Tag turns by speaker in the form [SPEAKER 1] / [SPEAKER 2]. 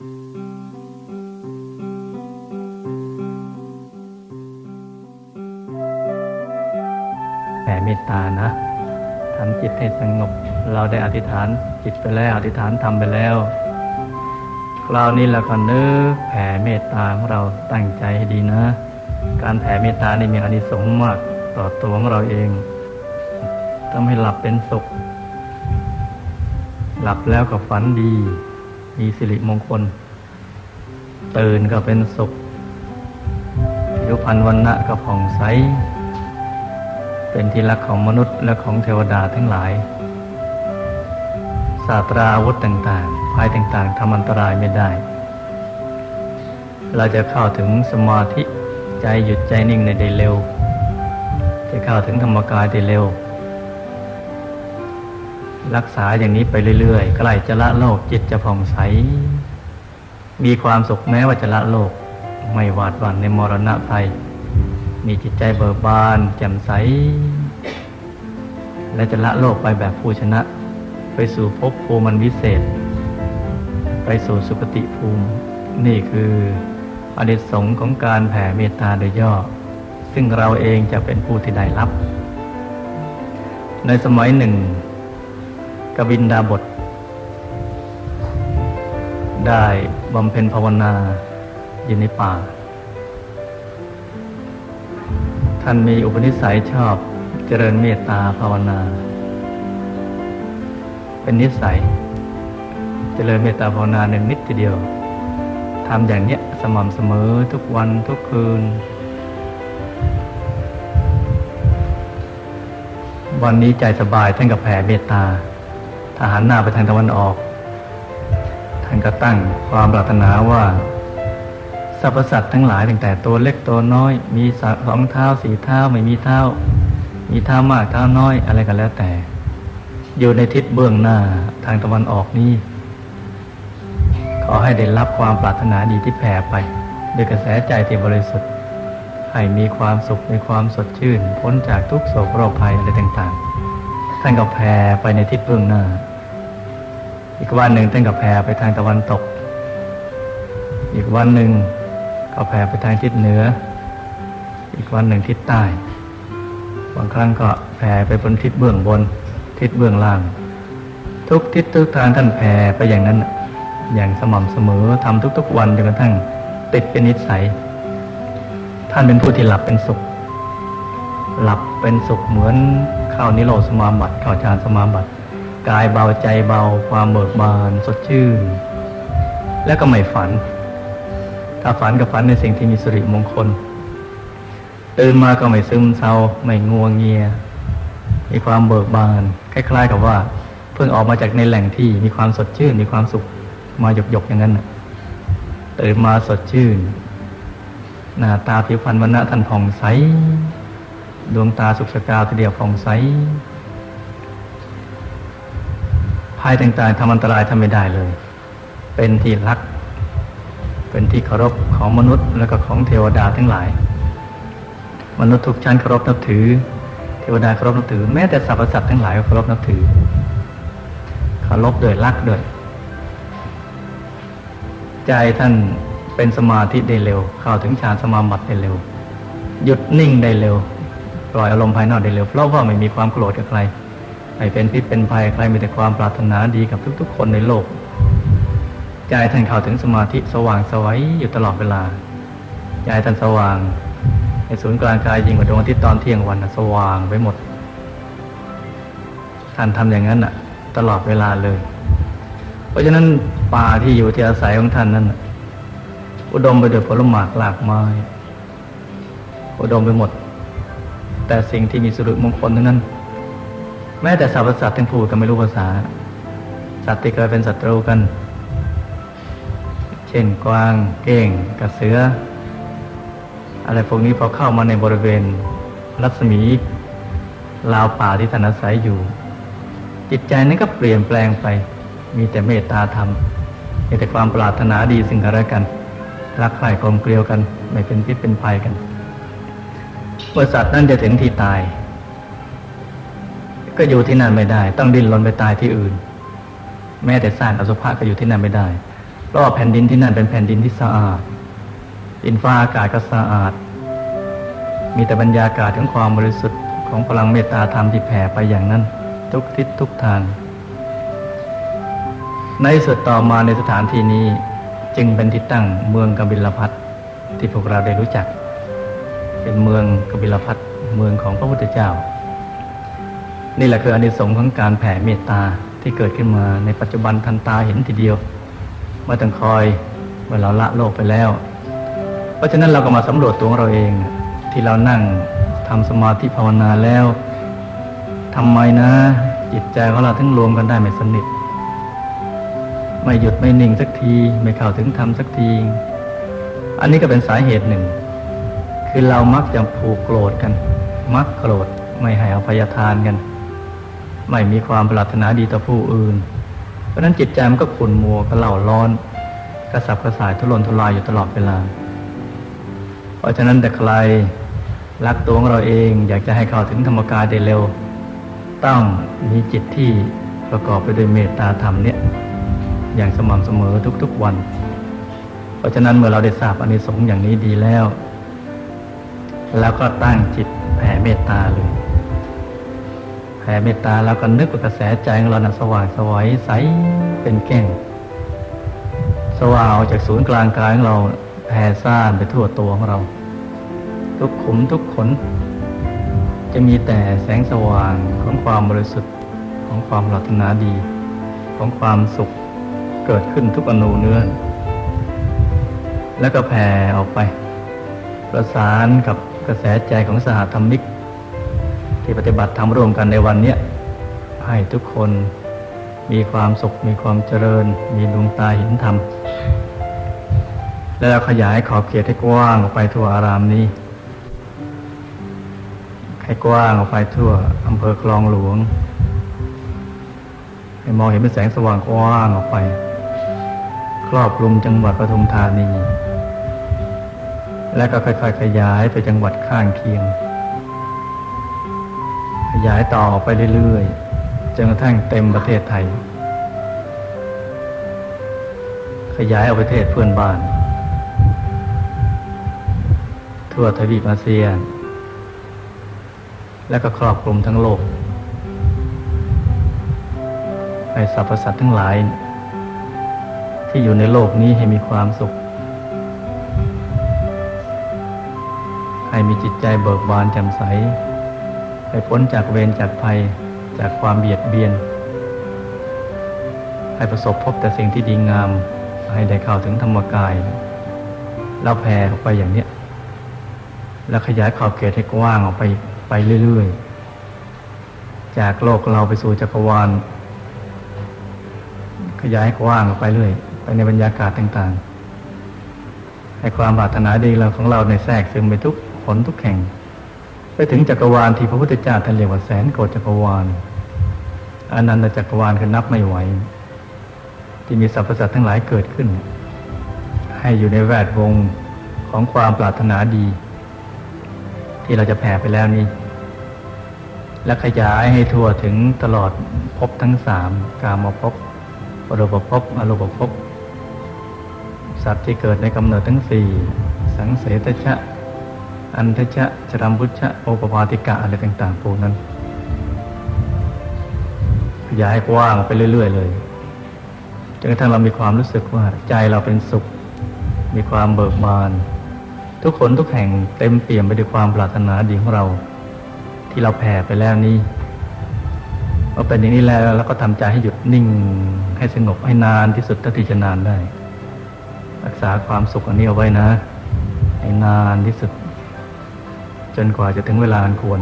[SPEAKER 1] แผ่เมตตานะทำจิตให้สงบ เราได้อธิษฐานจิตไปแล้ว อธิษฐานทำไปแล้ว คราวนี้เราก็นึกแผ่เมตตาของเราตั้งใจให้ดีนะ การแผ่เมตตานี่มีอานิสงส์มากต่อตัวของเราเองทำให้หลับเป็นสุข หลับแล้วก็ฝันดี มีสิริมงคล ตื่นก็เป็นสุขผิวพรรณวันณะก็ผ่องใส เป็นที่รักของมนุษย์และของเทวดาทั้งหลายศาสตราอาวุธต่างๆ ภายต่างๆทำอันตรายไม่ได้ เราจะเข้าถึงสมาธิใจหยุดใจนิ่งในได้เร็ว จะเข้าถึงธรรมกายได้เร็ว รักษาอย่างนี้ไปเรื่อยๆใกล้จะละโลกจิตจะผ่องใส มีความสุขแม้ว่าจะละโลก ไม่หวาดหวั่นในมรณะภัย มีจิตใจเบิกบาน แจ่มใส และจะละโลกไปแบบผู้ชนะ ไปสู่ภพภูมิมันวิเศษ ไปสู่สุคติภูมิ นี่คืออนิสงของการแผ่เมตตาโดยย่อ ซึ่งเราเองจะเป็นผู้ที่ได้รับ ในสมัยหนึ่ง บินดาบท ได้บำเพ็ญภาวนาอยู่ในป่า ท่านมีอุปนิสัยชอบเจริญเมตตาภาวนา เป็นนิสัย เจริญเมตตาภาวนาหนึ่งนิดทีเดียวทำอย่างเนี้ยสม่ำเสมอทุกวันทุกคืน วันนี้ใจสบายท่านก็แผ่เมตตา ถ้าหันหน้าไปทางตะวันออก ท่านก็ตั้งความปรารถนาว่าสรรพสัตว์ทั้งหลายตั้งแต่ตัวเล็กตัวน้อย มีสสองเท้าสี่เท้าไม่มีเท้า มีเท้ามากเท้าน้อยอะไรก็แล้วแต่ อยู่ในทิศเบื้องหน้าทางตะวันออกนี้ขอให้ได้รับความปรารถนาดีที่แผ่ไปด้วยกระแสใจที่บริสุทธิ์ ให้มีความสุขมีความสดชื่น พ้นจากทุกโศกโรคภัยอะไรต่างๆ ท่านก็แผ่ไปในทิศเบื้องหน้า อีกวันหนึ่งท่านก็แผ่ไปทางตะวันตก อีกวันหนึ่งก็แผ่ไปทางทิศเหนือ อีกวันหนึ่งทิศใต้ บางครั้งก็แผ่ไปบนทิศเบื้องบน ทิศเบื้องล่าง ทุกทิศทุกทางท่านแผ่ไปอย่างนั้น อย่างสม่ำเสมอทำทุก ๆ วันจนกระทั่งติดเป็นนิสัย ท่านเป็นผู้ที่หลับเป็นสุข หลับเป็นสุขเหมือนเข้านิโรธสมาบัติเข้าฌานสมาบัติ กายเบาใจเบาความเบิกบานสดชื่น แล้วก็ไม่ฝัน ถ้าฝันก็ฝันในสิ่งที่มีสิริมงคล ตื่นมาก็ไม่ซึมเศร้าไม่งัวงเงีย มีความเบิกบาน คล้ายๆกับว่า เพิ่งออกมาจากในแหล่งที่มีความสดชื่น มีความสุขมาหยกๆอย่างนั้นน่ะตื่นมาสดชื่น หน้าตาผิวพรรณวันณะท่านผ่องใส ดวงตาสุขสกาวทีเดียวผ่องใส ภัยต่างๆทำอันตรายทำไม่ได้เลย เป็นที่รัก เป็นที่เคารพของมนุษย์และก็ของเทวดาทั้งหลาย มนุษย์ทุกชั้นเคารพนับถือ เทวดาเคารพนับถือ แม้แต่สรรพสัตว์ทั้งหลายก็เคารพนับถือเคารพโดยรักด้วยใจท่านเป็นสมาธิได้เร็ว เข้าถึงฌานสมาบัติได้เร็ว หยุดนิ่งได้เร็ว ปล่อยอารมณ์ภายนอกได้เร็ว เพราะว่าไม่มีความโกรธกับใคร ไม่เป็นพิษเป็นภัยใครมีแต่ความปรารถนาดีกับทุกๆ คนในโลกใจท่านเข้าถึงสมาธิสว่างสวัยอยู่ตลอดเวลาใจท่านสว่าง ในศูนย์กลางกายยิ่งกว่าดวงอาทิตย์ตอนเที่ยงวันสว่างไปหมด ท่านทำอย่างนั้นน่ะ ตลอดเวลาเลย เพราะฉะนั้นป่าที่อยู่ที่อาศัยของท่านนั้นอุดมไปด้วยผลหมากหลากไม้อุดมไปหมด แต่สิ่งที่มีสุริมงคลทั้งนั้น แม้แต่สรรพสัตว์ทั้งพูดกันไม่รู้ภาษา สัตว์ที่เคยเป็นศัตรูกัน เช่นกวางเก้งกระเสือ อะไรพวกนี้พอเข้ามาในบริเวณ รัศมีลาวป่าที่ท่านอาศัยอยู่ จิตใจนั้นก็เปลี่ยนแปลงไป มีแต่เมตตาธรรม มีแต่ความปรารถนาดีซึ่งกันและกัน รักใคร่กลมเกลียวกัน ไม่เป็นพิษเป็นภัยกันเมื่อสัตว์นั้นจะถึงที่ตาย ก็อยู่ที่นั่นไม่ได้ ต้องดิ้นรนไปตายที่อื่น แม้แต่สร้างอสุภะก็อยู่ที่นั่นไม่ได้ เพราะแผ่นดินที่นั่นเป็นแผ่นดินที่สะอาดดินฟ้าอากาศก็สะอาด มีแต่บรรยากาศของความบริสุทธิ์ของพลังเมตตาธรรมที่แผ่ไปอย่างนั้น ทุกทิศทุกทาง ในสุดต่อมาในสถานที่นี้จึงเป็นที่ตั้งเมืองกบิลพัทที่พวกเราได้รู้จัก เป็นเมืองกบิลพัทเมืองของพระพุทธเจ้า นี่แหละคืออานิสงส์ของการแผ่เมตตาที่เกิดขึ้นมาในปัจจุบันทันตาเห็นทีเดียวเมื่อต้องคอยเมื่อเราละโลกไปแล้ว เพราะฉะนั้นเราก็มาสำรวจตัวของเราเอง ที่เรานั่งทำสมาธิภาวนาแล้วทำไมนะ จิตใจของเราถึงรวมกันได้ไม่สนิทไม่หยุดไม่นิ่งสักที ไม่เข้าถึงธรรมสักที อันนี้ก็เป็นสาเหตุหนึ่ง คือเรามักจะผูกโกรธกัน มักโกรธไม่ให้อภัยทานกัน ไม่มีความปรารถนาดีต่อผู้อื่น เพราะนั้นจิตใจมันก็ขุ่นมัวก็เล่าร้อน กระสับกระส่ายทุรนทุรายอยู่ตลอดเวลา เพราะฉะนั้นแต่ใครรักตัวของเราเองอยากจะให้เข้าถึงธรรมกายได้เร็ว ต้องมีจิตที่ประกอบไปด้วยเมตตาธรรมเนี่ยอย่างสม่ำเสมอทุกๆวัน เพราะฉะนั้นเมื่อเราได้ทราบอานิสงส์อย่างนี้ดีแล้ว แล้วก็ตั้งจิตแผ่เมตตาเลย เมตตาแล้วก็นึกว่ากระแสใจของเรานะสว่างสวัยใสเป็นแก้งสว่างออกจากศูนย์กลางกายของเราแผ่ซ่านไปทั่วตัวของเรา ทุกขุมทุกขน จะมีแต่แสงสว่างของความบริสุทธิ์ของความปรารถนาดี ของความสุขเกิดขึ้นทุกอนูเนื้อ แล้วก็แผ่ออกไป ประสานกับกระแสใจของสหธรรมิก ที่ปฏิบัติธรรมร่วมกันในวันนี้ให้ทุกคนมีความสุข มีความเจริญ มีดวงตาเห็นธรรม แล้วเราขยายขอบเขตให้กว้างออกไปทั่วอารามนี้ ให้กว้างออกไปทั่วอำเภอคลองหลวง ให้มองเห็นเป็นแสงสว่างกว้างออกไป ครอบคลุมจังหวัดปทุมธานี และก็ค่อยๆ ขยายไปจังหวัดข้างเคียง ขยายต่อไปเรื่อยๆจนกระทั่งเต็มประเทศไทย ขยายออกประเทศเพื่อนบ้าน ทั่วทวีปอาเซียน และก็ครอบคลุมทั้งโลกให้สรรพสัตว์ทั้งหลาย ที่อยู่ในโลกนี้ให้มีความสุข ให้มีจิตใจเบิกบานแจ่มใส ให้พ้นจากเวรจากภัยจากความเบียดเบียน ให้ประสบพบแต่สิ่งที่ดีงาม ให้ได้เข้าถึงธรรมกายแล้วแผ่ออกไปอย่างเนี้ย แล้วขยายขอบเขตให้กว้างออกไปไปเรื่อยๆ จากโลกเราไปสู่จักรวาล ขยายกว้างออกไปเรื่อย ไปในบรรยากาศต่างๆ ให้ความปรารถนาดีเราของเราในแทรกซึมไปทุกผลทุกแห่ง ไปถึงจักรวาลที่พระพุทธเจ้าท่านเรียกว่าแสนโกฏจักรวาลอนันตจักรวาลคือนับไม่ไหว ที่มีสรรพสัตว์ทั้งหลายเกิดขึ้น ให้อยู่ในแวดวงของความปรารถนาดี ที่เราจะแผ่ไปแล้วนี้ และขยายให้ทั่วถึงตลอดภพทั้งสามกามภพปรปภพอรูปภพสัตว์ที่เกิดในกำเนิดทั้งสี่สังเสตชะ อันทชะจรัมพุชะโอปปาติกะอะไรต่างๆพวกนั้น ขยายกว้างไปเรื่อย ๆ เลยจนกระทั่งเรามีความรู้สึกว่าใจเราเป็นสุข มีความเบิกบาน ทุกคนทุกแห่งเต็มเปี่ยมไปด้วยความปรารถนาดีของเรา ที่เราแผ่ไปแล้วนี้พอเป็นอย่างนี้แล้วเราก็ทำใจให้หยุดนิ่งให้สงบให้นานที่สุดเท่าที่จะนานได้ รักษาความสุขอันนี้เอาไว้นะ ให้นานที่สุด นกว่าจะถึงเวลาอันควร